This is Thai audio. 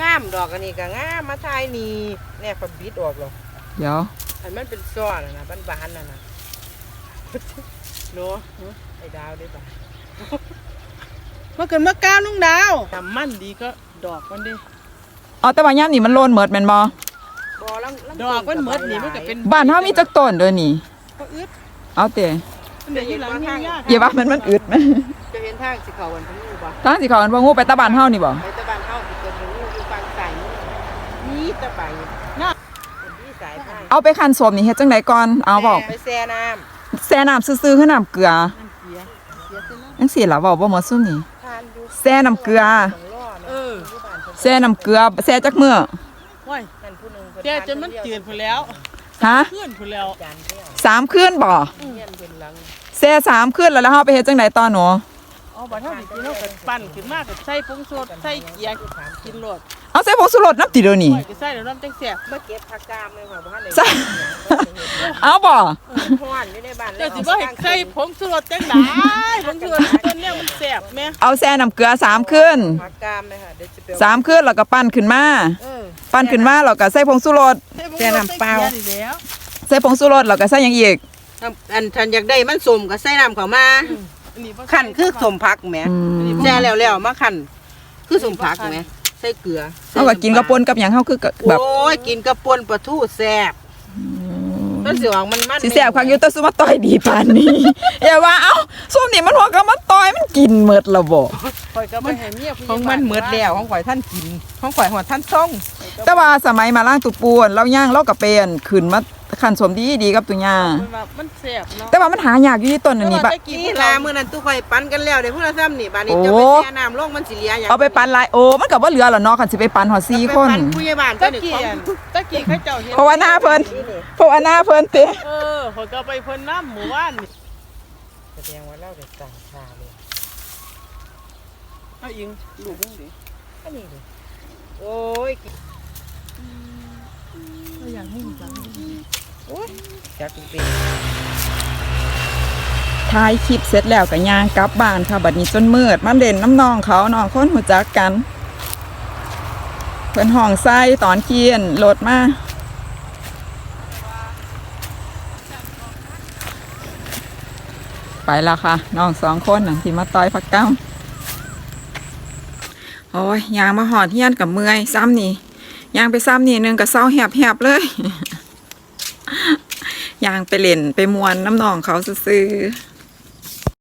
งามดอกอันนี้ก็งามมาทายนี่แน่ฝับิดออกหรอกเดี๋ยวอันมันเป็นซ้อนน่ะนะบานๆน่ะนะเนาะไอ้ดาวได้ปะเมื่อเกินเมื่อก้าวลุงดาวทำมันดีก็ดอกมันดิเอาแต่ว่าย่ามนี่มันโลนเหมิดแม่นบ่บ่ลังลังดอกมันหมดนี่มันก็เป็นบ้านเฮามีจักต้นเด้อนี่ก็อึดเอาเตะมันเดี๋ยวอยู่หลังนี่ยากอย่าว่ามันมันอึดแม่จะเห็นทางสิเขาวันทั้งนู้นบ่ทางสิเขาอันบ่งูไปตะบ้านเฮานี่บ่ไปต ใบน่ะเป็นที่สายพานเอาไปคั้นสมนี่เฮ็ดจังไดก่อน เอาบอกไปแช่น้แช่น้ำซื่อๆคือน้ำเกลือมันเสียเสียเส้นแล้วจังซี่ล่ะเว้าบ่หมดซุมนี่ำทานอยู่แช่น้ำเกลือสองล้อเออยู่บ้านเพิ่นแช่น้ำเกลือแช่จักมื้อว้ายนั่นผู้หนึงเพิ่แกจนมันจืดพอแล้วฮะขึ้นพอแล้วจานเดียวสามคืนบ่เฮียนเป็นหลังแช่สามคืนแล้วแล้วเฮาไปเฮ็ดจังไดต่อหนูอ๋อบัดเท่าสิกินเฮาก็ปั่นขึ้นมาก็ใส่ผงชูรสใส่เกียร์กินโลด เอาใส่ผงชูรสน้ำติเดี๋ยวนี้ปล่อยก็ใส่แล้วน้ำจังแซ่บเมื่อเก็บผักกามเลยค่ะบ่ทันได้ใส่เอาบ่ฮ้อนอยู่ในบ้านเจ้าสิบ่ให้ใส่ผงชูรสจังได๋ผงชูรสต้นเนี่ยมันแซ่บแม่เอาแช่น้ำเกลือสามคืนผักกามเลยค่ะเดี๋ยวจะไปเอสามคืนแล้วก็ปั้นขึ้นมาเออปั้นขึ้นมาแล้วก็ใส่ผงชูรสใส่ผงแซ่ชูรสน้ำเปล่าใส่เกียร์นี่แล้วใส่ผงชูรสแล้วก็ใส่หยังอีกอันทันอยากได้มันสมก็ใส่น้ำเข้ามาอันนี้บ่ขันคือสมพักแหมอืมแช่แล้วแล้วมาขันคือสมพักแหม ใส่เกลือเอาก็กินกระปนกับหยังเฮาคือก็แบบโอ้ยกินกระปนปลาทูแซ่บต้นสิวางมันมันสิแซ่บคักอยู่แต่ซุมาต่อยดีปานนี้อย่าว่าเอ้าซุมนี่มันหัวก็มาต่อยมันกินหมดและบ่ข่อยก็บ่ให้เมียผู้ใหขญ่องมันเหมือดแล้วของข่อยท่านกินของข่อยหัวท่านส่งแต่ว่าสมัยมาล่างตุปูนเราย่างเราก็เป็นขึ้นมา ขันสมดีดีกับตุย่ามันว่ามันแซ่บเนาะแต่ว่ามันหายากอยู่ที่ต้นอันนี้บะแต่ว่าตะกี้นี่ลามื้อนั้นตู้ข่อยปั้นกันแล้วเดี๋ยวพวกเราซ้ำนี่บาดนี้โอ้จะไปแช่น้ำลงมันสิเหลียหยังเอาไปปันลายโอ้มันก็บ่เหลือแล้วเนาะคันสิไปปันหอ4คนไปปั้ผู้ใหญ่บ้านตะเจ้านี่กี้ของอันตะกี้เขาเจ้าเฮ็ดเพราะว่าหน้าเพิ่นนี่นี่เพราะว่าหน้าเพิ่นติเออข่อยก็ไปเพิ่นน้ำหมู่บ้านนี่แสดงว่าเราได้สั่งชาเลยเอาอิงลูกมึงดิอันนี้ดิโอ้ยกินเอาอย่างให้จังโอ้ย จักเป็นถ่ายคลิปเสร็จแล้วก็ย่างกลับบ้านค่ะบัดนี้จนมืดมาเล่นน้ำนองเขาน้องคนหูจักกัน เพิ่นห้องไส้ตอนเกียนโหลดมาไปแล้วค่ะน้องสองคนน่ะที่มาต่อยพักเก้าโอ้ยยางมาหอดเฮียนกับเมื่อยซ้ำนี่ยางไปซ้ำนี่หนึงกับเศร้าแหบๆเลย ยางไปเล่นไปมวนน้ำนองเขาซื้อ